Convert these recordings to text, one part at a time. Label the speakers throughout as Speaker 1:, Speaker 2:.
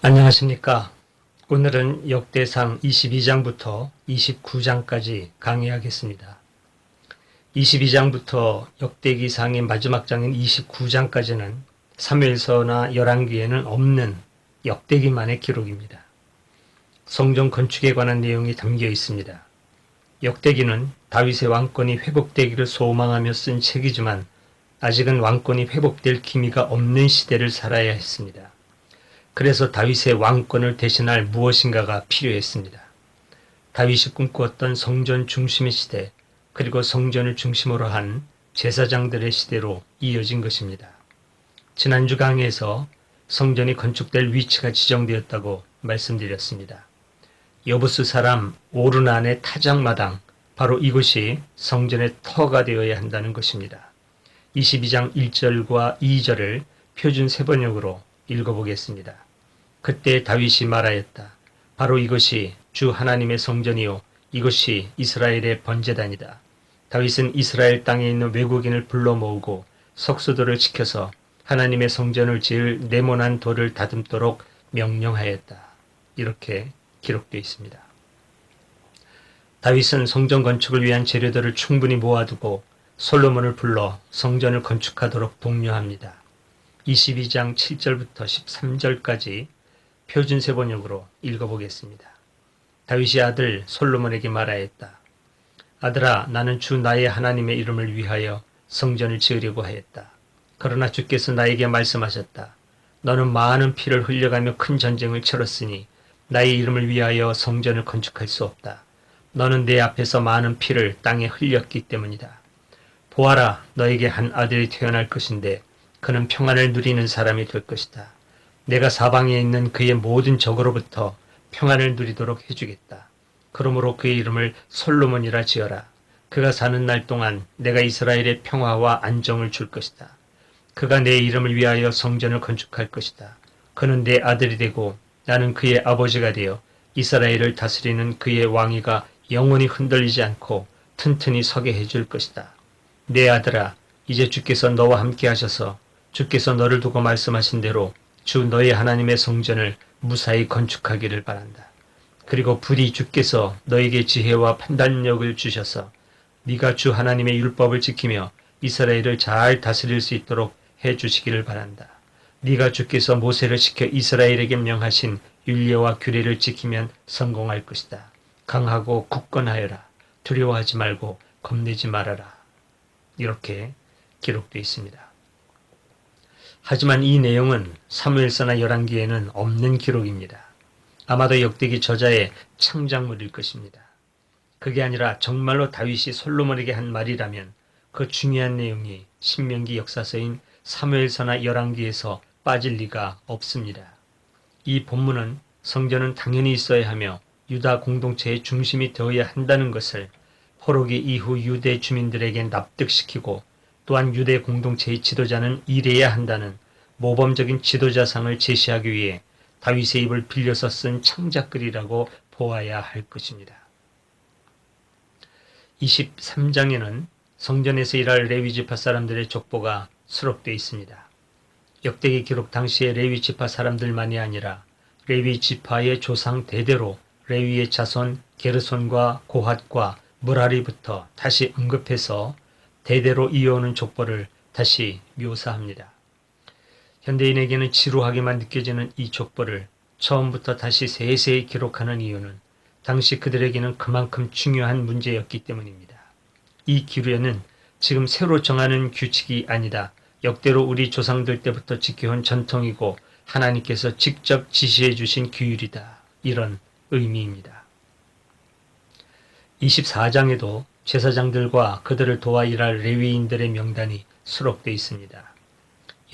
Speaker 1: 안녕하십니까. 오늘은 역대상 22장부터 29장까지 강의하겠습니다. 22장부터 역대기상의 마지막 장인 29장까지는 사무엘서나 열왕기에는 없는 역대기만의 기록입니다. 성전 건축에 관한 내용이 담겨 있습니다. 역대기는 다윗의 왕권이 회복되기를 소망하며 쓴 책이지만 아직은 왕권이 회복될 기미가 없는 시대를 살아야 했습니다. 그래서 다윗의 왕권을 대신할 무엇인가가 필요했습니다. 다윗이 꿈꾸었던 성전 중심의 시대, 그리고 성전을 중심으로 한 제사장들의 시대로 이어진 것입니다. 지난주 강의에서 성전이 건축될 위치가 지정되었다고 말씀드렸습니다. 여부스 사람 오르난의 타작마당, 바로 이곳이 성전의 터가 되어야 한다는 것입니다. 22장 1절과 2절을 표준 세번역으로 읽어보겠습니다. 그때 다윗이 말하였다. 바로 이것이 주 하나님의 성전이요 이것이 이스라엘의 번제단이다. 다윗은 이스라엘 땅에 있는 외국인을 불러 모으고 석수도를 지켜서 하나님의 성전을 지을 네모난 돌을 다듬도록 명령하였다. 이렇게 기록되어 있습니다. 다윗은 성전 건축을 위한 재료들을 충분히 모아두고 솔로몬을 불러 성전을 건축하도록 독려합니다. 22장 7절부터 13절까지 표준 세번역으로 읽어보겠습니다. 다윗이 아들 솔로몬에게 말하였다. 아들아 나는 주 나의 하나님의 이름을 위하여 성전을 지으려고 하였다. 그러나 주께서 나에게 말씀하셨다. 너는 많은 피를 흘려가며 큰 전쟁을 치렀으니 나의 이름을 위하여 성전을 건축할 수 없다. 너는 내 앞에서 많은 피를 땅에 흘렸기 때문이다. 보아라, 너에게 한 아들이 태어날 것인데 그는 평안을 누리는 사람이 될 것이다. 내가 사방에 있는 그의 모든 적으로부터 평안을 누리도록 해주겠다. 그러므로 그의 이름을 솔로몬이라 지어라. 그가 사는 날 동안 내가 이스라엘의 평화와 안정을 줄 것이다. 그가 내 이름을 위하여 성전을 건축할 것이다. 그는 내 아들이 되고 나는 그의 아버지가 되어 이스라엘을 다스리는 그의 왕위가 영원히 흔들리지 않고 튼튼히 서게 해줄 것이다. 내 아들아, 이제 주께서 너와 함께 하셔서 주께서 너를 두고 말씀하신 대로 주 너의 하나님의 성전을 무사히 건축하기를 바란다. 그리고 부디 주께서 너에게 지혜와 판단력을 주셔서 네가 주 하나님의 율법을 지키며 이스라엘을 잘 다스릴 수 있도록 해 주시기를 바란다. 네가 주께서 모세를 시켜 이스라엘에게 명하신 윤례와 규례를 지키면 성공할 것이다. 강하고 굳건하여라. 두려워하지 말고 겁내지 말아라. 이렇게 기록되어 있습니다. 하지만 이 내용은 사무엘서나 열왕기에는 없는 기록입니다. 아마도 역대기 저자의 창작물일 것입니다. 그게 아니라 정말로 다윗이 솔로몬에게 한 말이라면 그 중요한 내용이 신명기 역사서인 사무엘서나 열왕기에서 빠질 리가 없습니다. 이 본문은 성전은 당연히 있어야 하며 유다 공동체의 중심이 되어야 한다는 것을 포로기 이후 유대 주민들에게 납득시키고 또한 유대 공동체의 지도자는 이래야 한다는 모범적인 지도자상을 제시하기 위해 다윗의 입을 빌려서 쓴 창작글이라고 보아야 할 것입니다. 23장에는 성전에서 일할 레위 지파 사람들의 족보가 수록되어 있습니다. 역대기 기록 당시의 레위 지파 사람들만이 아니라 레위 지파의 조상 대대로 레위의 자손 게르손과 고핫과 무라리부터 다시 언급해서 대대로 이어오는 족보를 다시 묘사합니다. 현대인에게는 지루하게만 느껴지는 이 족보를 처음부터 다시 세세히 기록하는 이유는 당시 그들에게는 그만큼 중요한 문제였기 때문입니다. 이 기류에는 지금 새로 정하는 규칙이 아니다. 역대로 우리 조상들 때부터 지켜온 전통이고 하나님께서 직접 지시해 주신 규율이다. 이런 의미입니다. 24장에도 제사장들과 그들을 도와 일할 레위인들의 명단이 수록되어 있습니다.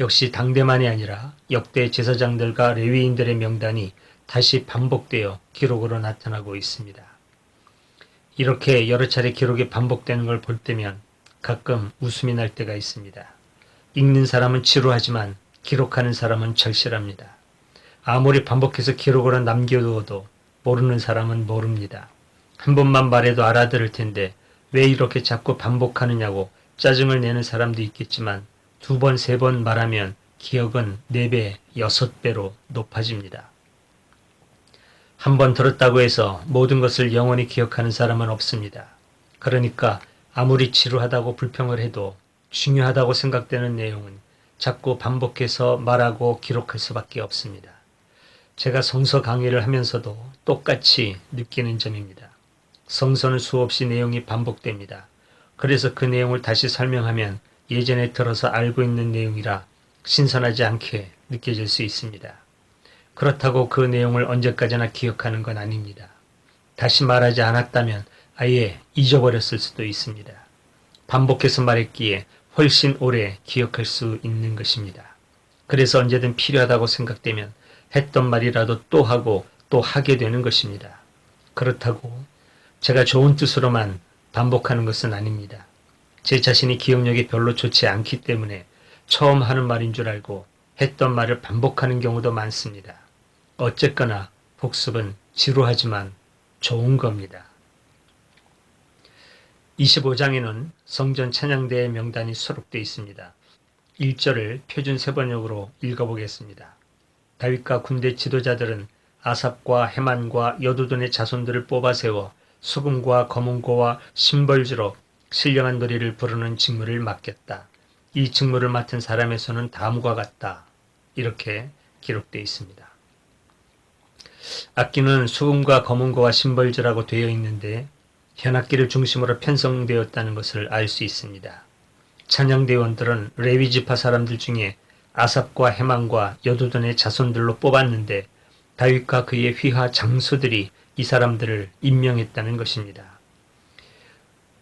Speaker 1: 역시 당대만이 아니라 역대 제사장들과 레위인들의 명단이 다시 반복되어 기록으로 나타나고 있습니다. 이렇게 여러 차례 기록이 반복되는 걸 볼 때면 가끔 웃음이 날 때가 있습니다. 읽는 사람은 지루하지만 기록하는 사람은 절실합니다. 아무리 반복해서 기록으로 남겨두어도 모르는 사람은 모릅니다. 한 번만 말해도 알아들을 텐데 왜 이렇게 자꾸 반복하느냐고 짜증을 내는 사람도 있겠지만 두 번, 세 번 말하면 기억은 네 배, 여섯 배로 높아집니다. 한 번 들었다고 해서 모든 것을 영원히 기억하는 사람은 없습니다. 그러니까 아무리 지루하다고 불평을 해도 중요하다고 생각되는 내용은 자꾸 반복해서 말하고 기록할 수밖에 없습니다. 제가 성서 강의를 하면서도 똑같이 느끼는 점입니다. 성서는 수없이 내용이 반복됩니다. 그래서 그 내용을 다시 설명하면 예전에 들어서 알고 있는 내용이라 신선하지 않게 느껴질 수 있습니다. 그렇다고 그 내용을 언제까지나 기억하는 건 아닙니다. 다시 말하지 않았다면 아예 잊어버렸을 수도 있습니다. 반복해서 말했기에 훨씬 오래 기억할 수 있는 것입니다. 그래서 언제든 필요하다고 생각되면 했던 말이라도 또 하고 또 하게 되는 것입니다. 그렇다고 제가 좋은 뜻으로만 반복하는 것은 아닙니다. 제 자신이 기억력이 별로 좋지 않기 때문에 처음 하는 말인 줄 알고 했던 말을 반복하는 경우도 많습니다. 어쨌거나 복습은 지루하지만 좋은 겁니다. 25장에는 성전 찬양대의 명단이 수록되어 있습니다. 1절을 표준 세번역으로 읽어보겠습니다. 다윗과 군대 지도자들은 아삽과 해만과 여두둔의 자손들을 뽑아 세워 수금과 검은고와 심벌주로 신령한 노래를 부르는 직무를 맡겼다. 이 직무를 맡은 손은 다음과 같다. 이렇게 기록되어 있습니다. 악기는 수금과 검은고와 심벌주라고 되어 있는데 현악기를 중심으로 편성되었다는 것을 알 수 있습니다. 찬양대원들은 레위지파 사람들 중에 아삽과 해망과 여두둔의 자손들로 뽑았는데 다윗과 그의 휘하 장수들이 이 사람들을 임명했다는 것입니다.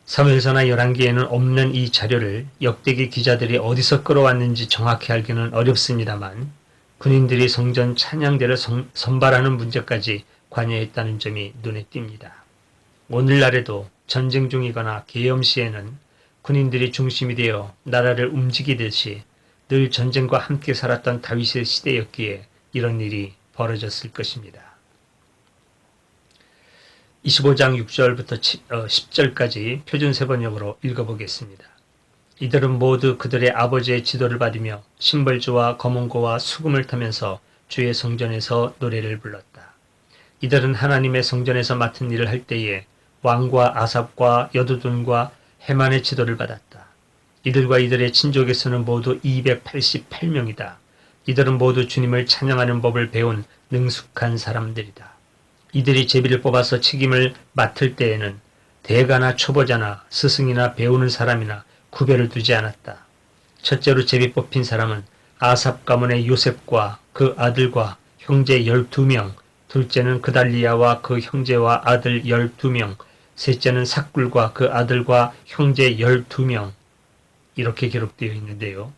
Speaker 1: 사무엘서나 열왕기에는 없는 이 자료를 역대기 기자들이 어디서 끌어왔는지 정확히 알기는 어렵습니다만 군인들이 성전 찬양대를 선발하는 문제까지 관여했다는 점이 눈에 띕니다. 오늘날에도 전쟁 중이거나 계엄 시에는 군인들이 중심이 되어 나라를 움직이듯이 늘 전쟁과 함께 살았던 다윗의 시대였기에 이런 일이 벌어졌을 것입니다. 25장 6절부터 10절까지 표준 세번역으로 읽어보겠습니다. 이들은 모두 그들의 아버지의 지도를 받으며 신벌주와 검은고와 수금을 타면서 주의 성전에서 노래를 불렀다. 이들은 하나님의 성전에서 맡은 일을 할 때에 왕과 아삽과 여두둔과 해만의 지도를 받았다. 이들과 이들의 친족에서는 모두 288명이다. 이들은 모두 주님을 찬양하는 법을 배운 능숙한 사람들이다. 이들이 제비를 뽑아서 책임을 맡을 때에는 대가나 초보자나 스승이나 배우는 사람이나 구별을 두지 않았다. 첫째로 제비 뽑힌 사람은 아삽 가문의 요셉과 그 아들과 형제 12명, 둘째는 그달리아와 그 형제와 아들 12명, 셋째는 삭굴과 그 아들과 형제 12명 이렇게 기록되어 있는데요.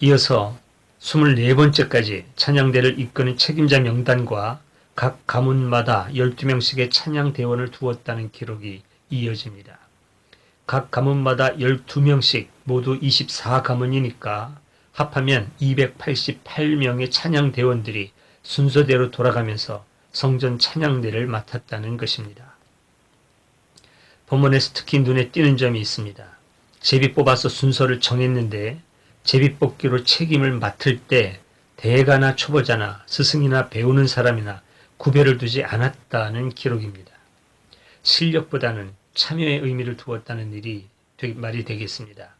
Speaker 1: 이어서 24번째까지 찬양대를 이끄는 책임자 명단과 각 가문마다 12명씩의 찬양 대원을 두었다는 기록이 이어집니다. 각 가문마다 12명씩 모두 24가문이니까 합하면 288명의 찬양 대원들이 순서대로 돌아가면서 성전 찬양대를 맡았다는 것입니다. 본문에서 특히 눈에 띄는 점이 있습니다. 제비 뽑아서 순서를 정했는데 제비 뽑기로 책임을 맡을 때 대가나 초보자나 스승이나 배우는 사람이나 구별을 두지 않았다는 기록입니다. 실력보다는 참여의 의미를 두었다는 일이 말이 되겠습니다.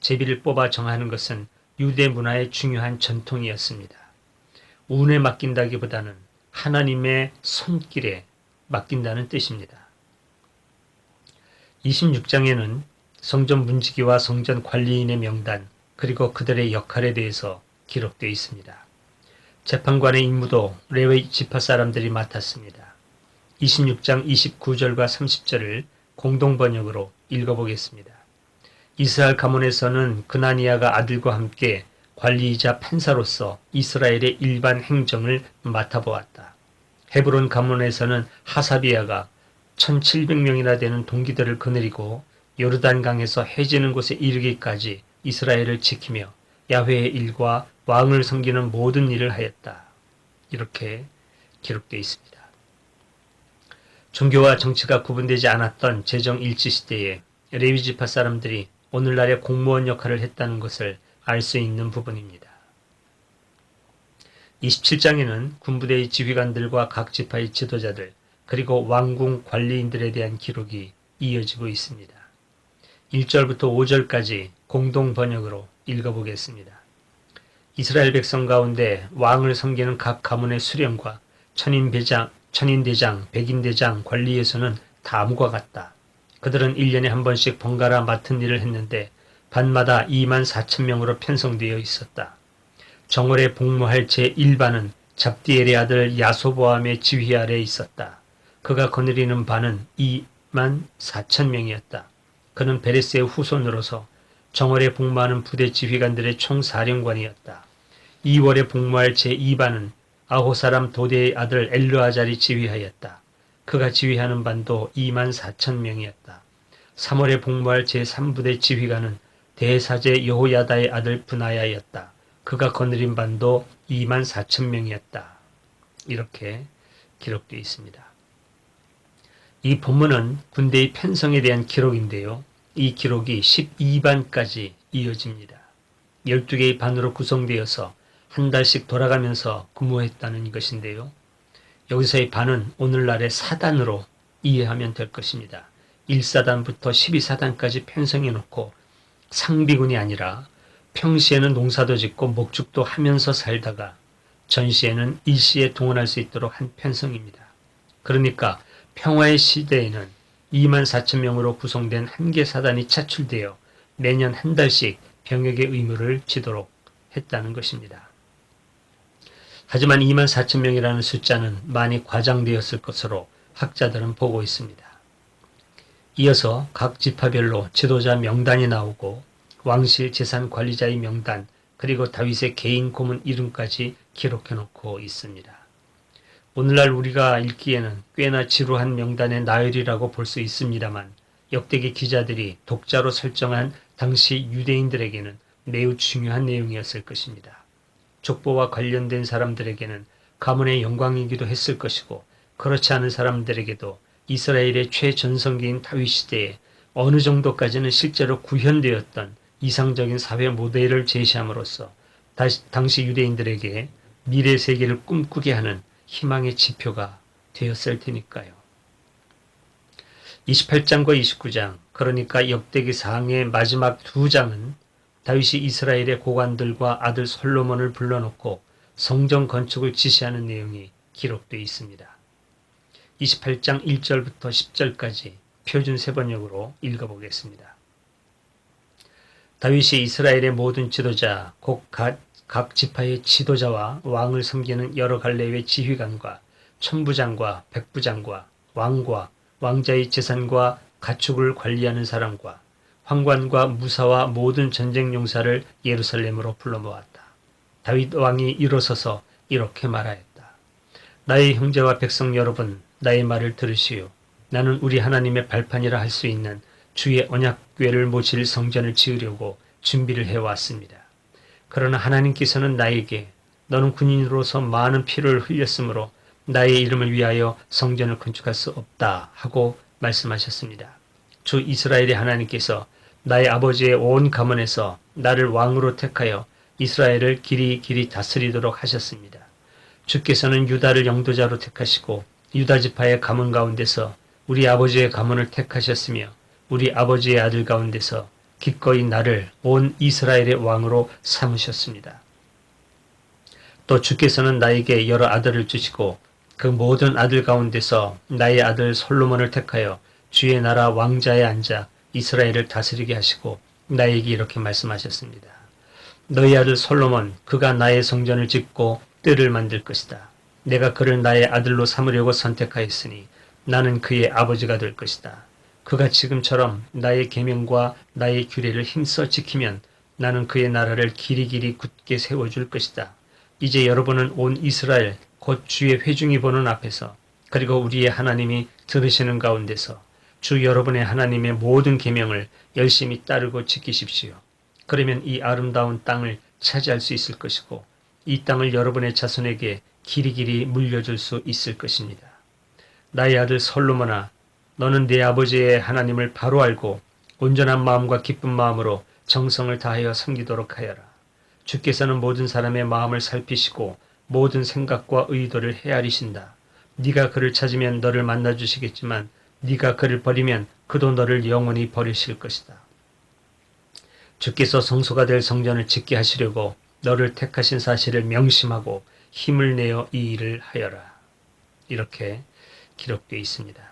Speaker 1: 제비를 뽑아 정하는 것은 유대 문화의 중요한 전통이었습니다. 운에 맡긴다기보다는 하나님의 손길에 맡긴다는 뜻입니다. 26장에는 성전 문지기와 성전 관리인의 명단 그리고 그들의 역할에 대해서 기록되어 있습니다. 재판관의 임무도 레위 지파 사람들이 맡았습니다. 26장 29절과 30절을 공동 번역으로 읽어보겠습니다. 이스라엘 가문에서는 그나니아가 아들과 함께 관리이자 판사로서 이스라엘의 일반 행정을 맡아보았다. 헤브론 가문에서는 하사비아가 1700명이나 되는 동기들을 거느리고 요르단강에서 해지는 곳에 이르기까지 이스라엘을 지키며 야훼의 일과 왕을 섬기는 모든 일을 하였다. 이렇게 기록되어 있습니다. 종교와 정치가 구분되지 않았던 제정 일치 시대에 레위지파 사람들이 오늘날의 공무원 역할을 했다는 것을 알 수 있는 부분입니다. 27장에는 군부대의 지휘관들과 각 지파의 지도자들 그리고 왕궁 관리인들에 대한 기록이 이어지고 있습니다. 1절부터 5절까지 공동 번역으로 읽어보겠습니다. 이스라엘 백성 가운데 왕을 섬기는 각 가문의 수령과 천인대장, 천인대장, 백인대장, 관리에서는 다음과 같다. 그들은 1년에 한 번씩 번갈아 맡은 일을 했는데 반마다 2만 4천 명으로 편성되어 있었다. 정월에 복무할 제1반은 잡디엘의 아들 야소보암의 지휘 아래 있었다. 그가 거느리는 반은 2만 4천 명이었다. 그는 베레스의 후손으로서 정월에 복무하는 부대 지휘관들의 총사령관이었다. 2월에 복무할 제2반은 아호사람 도대의 아들 엘르아잘이 지휘하였다. 그가 지휘하는 반도 2만 4천 명이었다. 3월에 복무할 제3부대 지휘관은 대사제 여호야다의 아들 분하야였다. 그가 거느린 반도 2만 4천 명이었다. 이렇게 기록되어 있습니다. 이 본문은 군대의 편성에 대한 기록인데요. 이 기록이 12반까지 이어집니다. 12개의 반으로 구성되어서 한 달씩 돌아가면서 근무했다는 것인데요. 여기서의 반은 오늘날의 사단으로 이해하면 될 것입니다. 1사단부터 12사단까지 편성해 놓고 상비군이 아니라 평시에는 농사도 짓고 목축도 하면서 살다가 전시에는 일시에 동원할 수 있도록 한 편성입니다. 그러니까 평화의 시대에는 2만 4천 명으로 구성된 한 개 사단이 차출되어 매년 한 달씩 병역의 의무를 지도록 했다는 것입니다. 하지만 2만 4천 명이라는 숫자는 많이 과장되었을 것으로 학자들은 보고 있습니다. 이어서 각 지파별로 지도자 명단이 나오고 왕실 재산 관리자의 명단 그리고 다윗의 개인 고문 이름까지 기록해 놓고 있습니다. 오늘날 우리가 읽기에는 꽤나 지루한 명단의 나열이라고 볼 수 있습니다만 역대기 기자들이 독자로 설정한 당시 유대인들에게는 매우 중요한 내용이었을 것입니다. 족보와 관련된 사람들에게는 가문의 영광이기도 했을 것이고 그렇지 않은 사람들에게도 이스라엘의 최전성기인 다윗 시대에 어느 정도까지는 실제로 구현되었던 이상적인 사회 모델을 제시함으로써 당시 유대인들에게 미래 세계를 꿈꾸게 하는 희망의 지표가 되었을 테니까요. 28장과 29장, 그러니까 역대기 상의 마지막 두 장은 다윗이 이스라엘의 고관들과 아들 솔로몬을 불러놓고 성전 건축을 지시하는 내용이 기록되어 있습니다. 28장 1절부터 10절까지 표준 세번역으로 읽어보겠습니다. 다윗이 이스라엘의 모든 지도자, 각, 각 지파의 지도자와 왕을 섬기는 여러 갈래의 지휘관과 천부장과 백부장과 왕과 왕자의 재산과 가축을 관리하는 사람과 황관과 무사와 모든 전쟁 용사를 예루살렘으로 불러 모았다. 다윗 왕이 일어서서 이렇게 말하였다. 나의 형제와 백성 여러분, 나의 말을 들으시오. 나는 우리 하나님의 발판이라 할 수 있는 주의 언약궤를 모실 성전을 지으려고 준비를 해왔습니다. 그러나 하나님께서는 나에게 너는 군인으로서 많은 피를 흘렸으므로 나의 이름을 위하여 성전을 건축할 수 없다 하고 말씀하셨습니다. 주 이스라엘의 하나님께서 나의 아버지의 온 가문에서 나를 왕으로 택하여 이스라엘을 길이 길이 다스리도록 하셨습니다. 주께서는 유다를 영도자로 택하시고 유다 지파의 가문 가운데서 우리 아버지의 가문을 택하셨으며 우리 아버지의 아들 가운데서 기꺼이 나를 온 이스라엘의 왕으로 삼으셨습니다. 또 주께서는 나에게 여러 아들을 주시고 그 모든 아들 가운데서 나의 아들 솔로몬을 택하여 주의 나라 왕자에 앉아 이스라엘을 다스리게 하시고 나에게 이렇게 말씀하셨습니다. 너희 아들 솔로몬 그가 나의 성전을 짓고 뜰을 만들 것이다. 내가 그를 나의 아들로 삼으려고 선택하였으니 나는 그의 아버지가 될 것이다. 그가 지금처럼 나의 계명과 나의 규례를 힘써 지키면 나는 그의 나라를 길이길이 굳게 세워줄 것이다. 이제 여러분은 온 이스라엘 곧 주의 회중이 보는 앞에서 그리고 우리의 하나님이 들으시는 가운데서 주 여러분의 하나님의 모든 계명을 열심히 따르고 지키십시오. 그러면 이 아름다운 땅을 차지할 수 있을 것이고 이 땅을 여러분의 자손에게 길이길이 물려줄 수 있을 것입니다. 나의 아들 솔로몬아 너는 네 아버지의 하나님을 바로 알고 온전한 마음과 기쁜 마음으로 정성을 다하여 섬기도록 하여라. 주께서는 모든 사람의 마음을 살피시고 모든 생각과 의도를 헤아리신다. 네가 그를 찾으면 너를 만나 주시겠지만 네가 그를 버리면 그도 너를 영원히 버리실 것이다. 주께서 성소가 될 성전을 짓게 하시려고 너를 택하신 사실을 명심하고 힘을 내어 이 일을 하여라. 이렇게 기록되어 있습니다.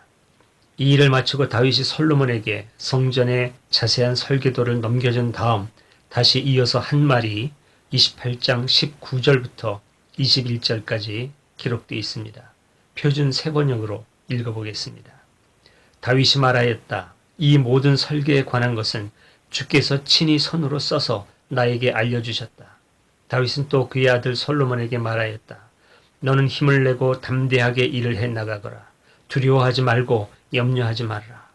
Speaker 1: 이 일을 마치고 다윗이 솔로몬에게 성전의 자세한 설계도를 넘겨준 다음 다시 이어서 한 말이 28장 19절부터 21절까지 기록되어 있습니다. 표준 세번역으로 읽어보겠습니다. 다윗이 말하였다. 이 모든 설계에 관한 것은 주께서 친히 손으로 써서 나에게 알려주셨다. 다윗은 또 그의 아들 솔로몬에게 말하였다. 너는 힘을 내고 담대하게 일을 해 나가거라. 두려워하지 말고 염려하지 말라.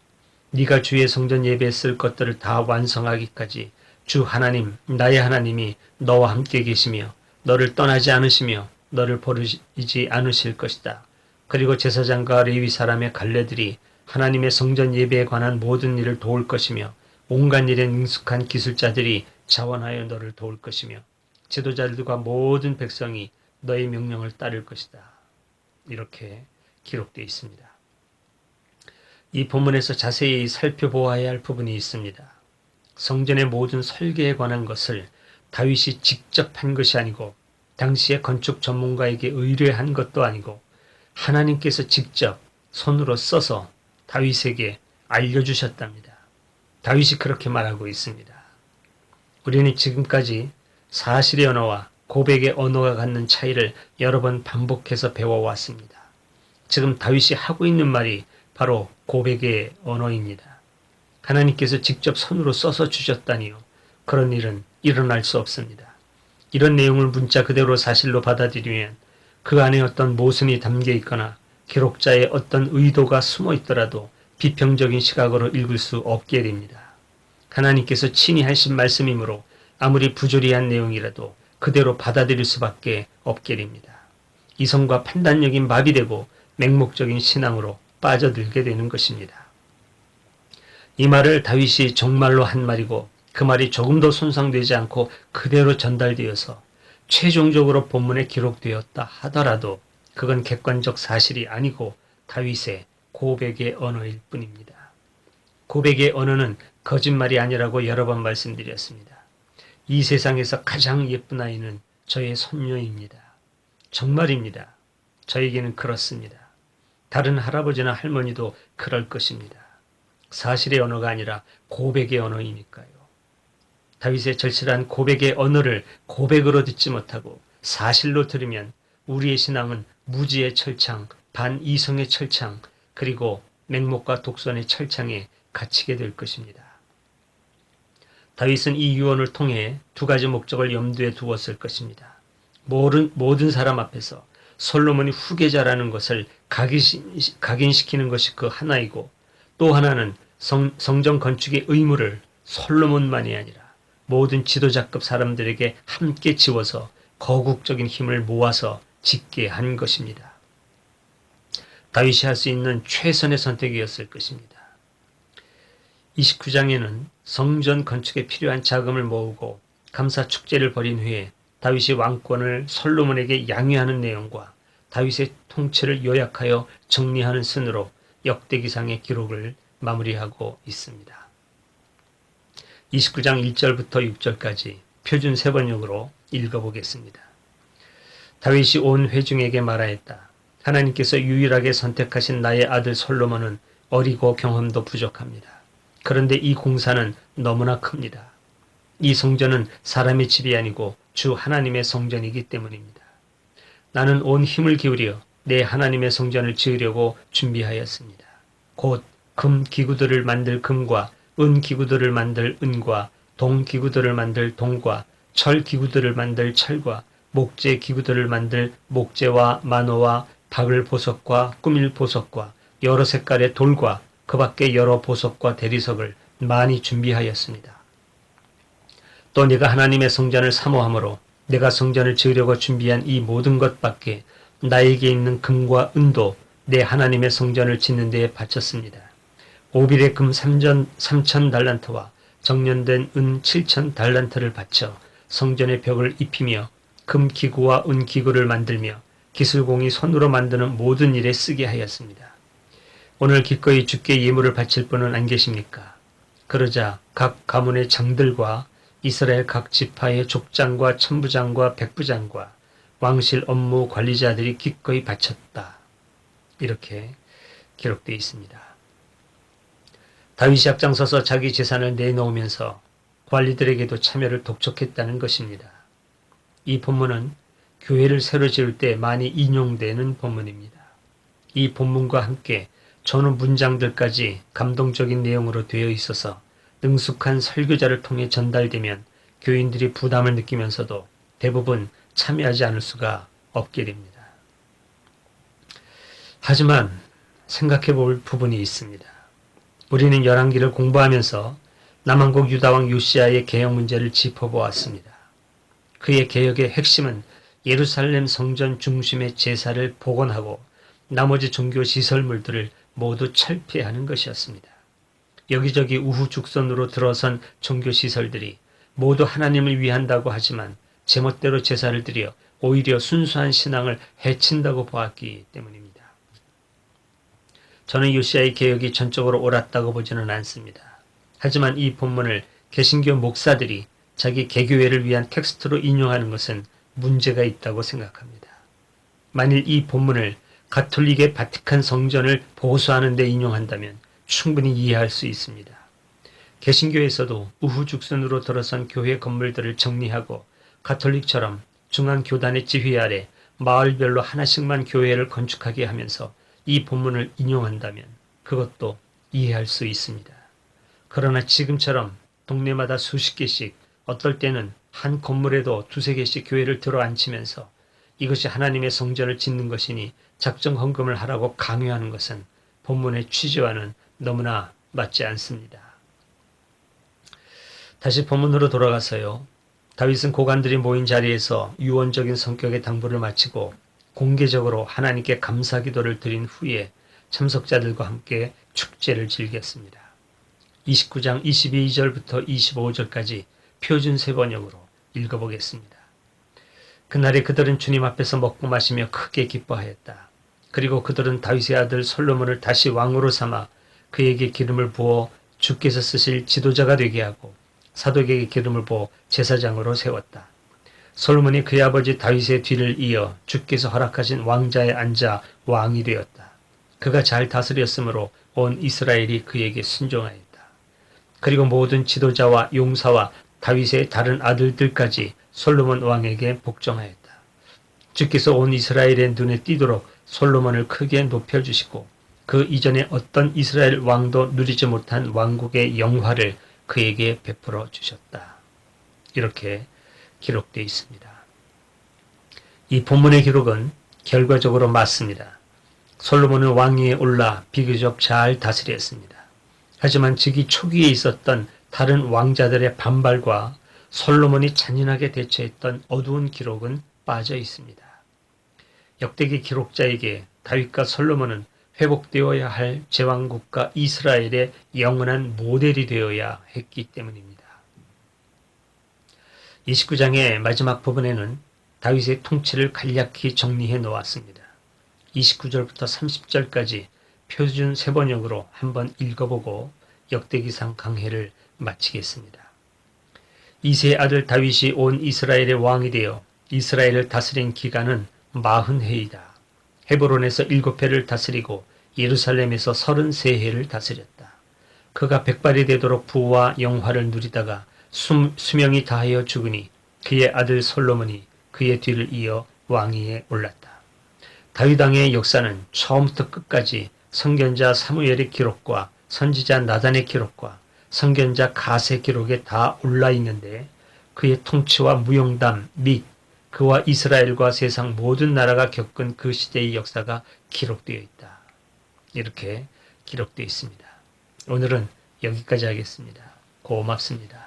Speaker 1: 네가 주의 성전 예배에 쓸 것들을 다 완성하기까지 주 하나님 나의 하나님이 너와 함께 계시며 너를 떠나지 않으시며 너를 버리지 않으실 것이다. 그리고 제사장과 레위 사람의 갈래들이 하나님의 성전 예배에 관한 모든 일을 도울 것이며 온갖 일에 능숙한 기술자들이 자원하여 너를 도울 것이며 지도자들과 모든 백성이 너의 명령을 따를 것이다. 이렇게 기록되어 있습니다. 이 본문에서 자세히 살펴보아야 할 부분이 있습니다. 성전의 모든 설계에 관한 것을 다윗이 직접 한 것이 아니고 당시의 건축 전문가에게 의뢰한 것도 아니고 하나님께서 직접 손으로 써서 다윗에게 알려주셨답니다. 다윗이 그렇게 말하고 있습니다. 우리는 지금까지 사실의 언어와 고백의 언어가 갖는 차이를 여러 번 반복해서 배워왔습니다. 지금 다윗이 하고 있는 말이 바로 고백의 언어입니다. 하나님께서 직접 손으로 써서 주셨다니요. 그런 일은 일어날 수 없습니다. 이런 내용을 문자 그대로 사실로 받아들이면 그 안에 어떤 모순이 담겨 있거나 기록자의 어떤 의도가 숨어 있더라도 비평적인 시각으로 읽을 수 없게 됩니다. 하나님께서 친히 하신 말씀이므로 아무리 부조리한 내용이라도 그대로 받아들일 수밖에 없게 됩니다. 이성과 판단력이 마비되고 맹목적인 신앙으로 빠져들게 되는 것입니다. 이 말을 다윗이 정말로 한 말이고 그 말이 조금도 손상되지 않고 그대로 전달되어서 최종적으로 본문에 기록되었다 하더라도 그건 객관적 사실이 아니고 다윗의 고백의 언어일 뿐입니다. 고백의 언어는 거짓말이 아니라고 여러 번 말씀드렸습니다. 이 세상에서 가장 예쁜 아이는 저의 손녀입니다. 정말입니다. 저에게는 그렇습니다. 다른 할아버지나 할머니도 그럴 것입니다. 사실의 언어가 아니라 고백의 언어이니까요. 다윗의 절실한 고백의 언어를 고백으로 듣지 못하고 사실로 들으면 우리의 신앙은 무지의 철창, 반이성의 철창, 그리고 맹목과 독선의 철창에 갇히게 될 것입니다. 다윗은 이 유언을 통해 두 가지 목적을 염두에 두었을 것입니다. 모든, 사람 앞에서 솔로몬이 후계자라는 것을 각인시키는 것이 그 하나이고 또 하나는 성, 성전 건축의 의무를 솔로몬만이 아니라 모든 지도자급 사람들에게 함께 지워서 거국적인 힘을 모아서 짓게 한 것입니다. 다윗이 할 수 있는 최선의 선택이었을 것입니다. 29장에는 성전 건축에 필요한 자금을 모으고 감사 축제를 벌인 후에 다윗이 왕권을 솔로몬에게 양해하는 내용과 다윗의 통치를 요약하여 정리하는 순으로 역대기상의 기록을 마무리하고 있습니다. 29장 1절부터 6절까지 표준 세번역으로 읽어보겠습니다. 다윗이 온 회중에게 말하였다. 하나님께서 유일하게 선택하신 나의 아들 솔로몬은 어리고 경험도 부족합니다. 그런데 이 공사는 너무나 큽니다. 이 성전은 사람의 집이 아니고 주 하나님의 성전이기 때문입니다. 나는 온 힘을 기울여 내 하나님의 성전을 지으려고 준비하였습니다. 곧 금 기구들을 만들 금과 은 기구들을 만들 은과 동 기구들을 만들 동과 철 기구들을 만들 철과 목재 기구들을 만들 목재와 만호와 박을 보석과 꾸밀 보석과 여러 색깔의 돌과 그 밖에 여러 보석과 대리석을 많이 준비하였습니다. 또 내가 하나님의 성전을 사모함으로 내가 성전을 지으려고 준비한 이 모든 것밖에 나에게 있는 금과 은도 내 하나님의 성전을 짓는 데에 바쳤습니다. 오빌의 금 3전 3천 달란트와 정년된 은 7천 달란트를 바쳐 성전의 벽을 입히며 금 기구와 은 기구를 만들며 기술공이 손으로 만드는 모든 일에 쓰게 하였습니다. 오늘 기꺼이 주께 예물을 바칠 분은 안 계십니까? 그러자 각 가문의 장들과 이스라엘 각 지파의 족장과 천부장과 백부장과 왕실 업무 관리자들이 기꺼이 바쳤다. 이렇게 기록되어 있습니다. 다윗이 앞장서서 자기 재산을 내놓으면서 관리들에게도 참여를 독촉했다는 것입니다. 이 본문은 교회를 새로 지을 때 많이 인용되는 본문입니다. 이 본문과 함께 전후 문장들까지 감동적인 내용으로 되어 있어서 능숙한 설교자를 통해 전달되면 교인들이 부담을 느끼면서도 대부분 참여하지 않을 수가 없게 됩니다. 하지만 생각해 볼 부분이 있습니다. 우리는 열왕기를 공부하면서 남한국 유다왕 요시아의 개혁 문제를 짚어보았습니다. 그의 개혁의 핵심은 예루살렘 성전 중심의 제사를 복원하고 나머지 종교 시설물들을 모두 철폐하는 것이었습니다. 여기저기 우후죽선으로 들어선 종교 시설들이 모두 하나님을 위한다고 하지만 제멋대로 제사를 드려 오히려 순수한 신앙을 해친다고 보았기 때문입니다. 저는 요시아의 개혁이 전적으로 옳았다고 보지는 않습니다. 하지만 이 본문을 개신교 목사들이 자기 개교회를 위한 텍스트로 인용하는 것은 문제가 있다고 생각합니다. 만일 이 본문을 가톨릭의 바티칸 성전을 보수하는 데 인용한다면 충분히 이해할 수 있습니다. 개신교에서도 우후죽순으로 들어선 교회 건물들을 정리하고 가톨릭처럼 중앙교단의 지휘 아래 마을별로 하나씩만 교회를 건축하게 하면서 이 본문을 인용한다면 그것도 이해할 수 있습니다. 그러나 지금처럼 동네마다 수십 개씩 어떨 때는 한 건물에도 두세 개씩 교회를 들어 앉히면서 이것이 하나님의 성전을 짓는 것이니 작정 헌금을 하라고 강요하는 것은 본문의 취지와는 너무나 맞지 않습니다. 다시 본문으로 돌아가서요. 다윗은 고관들이 모인 자리에서 유언적인 성격의 당부를 마치고 공개적으로 하나님께 감사 기도를 드린 후에 참석자들과 함께 축제를 즐겼습니다. 29장 22절부터 25절까지 표준 세 번역으로 읽어보겠습니다. 그날에 그들은 주님 앞에서 먹고 마시며 크게 기뻐하였다. 그리고 그들은 다윗의 아들 솔로몬을 다시 왕으로 삼아 그에게 기름을 부어 주께서 쓰실 지도자가 되게 하고 사독에게 기름을 부어 제사장으로 세웠다. 솔로몬이 그의 아버지 다윗의 뒤를 이어 주께서 허락하신 왕자에 앉아 왕이 되었다. 그가 잘 다스렸으므로 온 이스라엘이 그에게 순종하였다. 그리고 모든 지도자와 용사와 다윗의 다른 아들들까지 솔로몬 왕에게 복종하였다. 주께서 온 이스라엘의 눈에 띄도록 솔로몬을 크게 높여주시고 그 이전에 어떤 이스라엘 왕도 누리지 못한 왕국의 영화를 그에게 베풀어 주셨다. 이렇게 기록되어 있습니다. 이 본문의 기록은 결과적으로 맞습니다. 솔로몬은 왕위에 올라 비교적 잘 다스렸습니다. 하지만 즉위 초기에 있었던 다른 왕자들의 반발과 솔로몬이 잔인하게 대처했던 어두운 기록은 빠져 있습니다. 역대기 기록자에게 다윗과 솔로몬은 회복되어야 할 제왕국가 이스라엘의 영원한 모델이 되어야 했기 때문입니다. 29장의 마지막 부분에는 다윗의 통치를 간략히 정리해 놓았습니다. 29절부터 30절까지 표준 세번역으로 한번 읽어보고 역대기상 강해를 마치겠습니다. 이세의 아들 다윗이 온 이스라엘의 왕이 되어 이스라엘을 다스린 기간은 마흔 해이다. 헤브론에서 일곱 해를 다스리고 예루살렘에서 서른세 해를 다스렸다. 그가 백발이 되도록 부와 영화를 누리다가 수, 수명이 다하여 죽으니 그의 아들 솔로몬이 그의 뒤를 이어 왕위에 올랐다. 다윗 왕의 역사는 처음부터 끝까지 선견자 사무엘의 기록과 선지자 나단의 기록과 선견자 가세 기록에 다 올라 있는데 그의 통치와 무용담 및 그와 이스라엘과 세상 모든 나라가 겪은 그 시대의 역사가 기록되어 있다. 이렇게 기록되어 있습니다. 오늘은 여기까지 하겠습니다. 고맙습니다.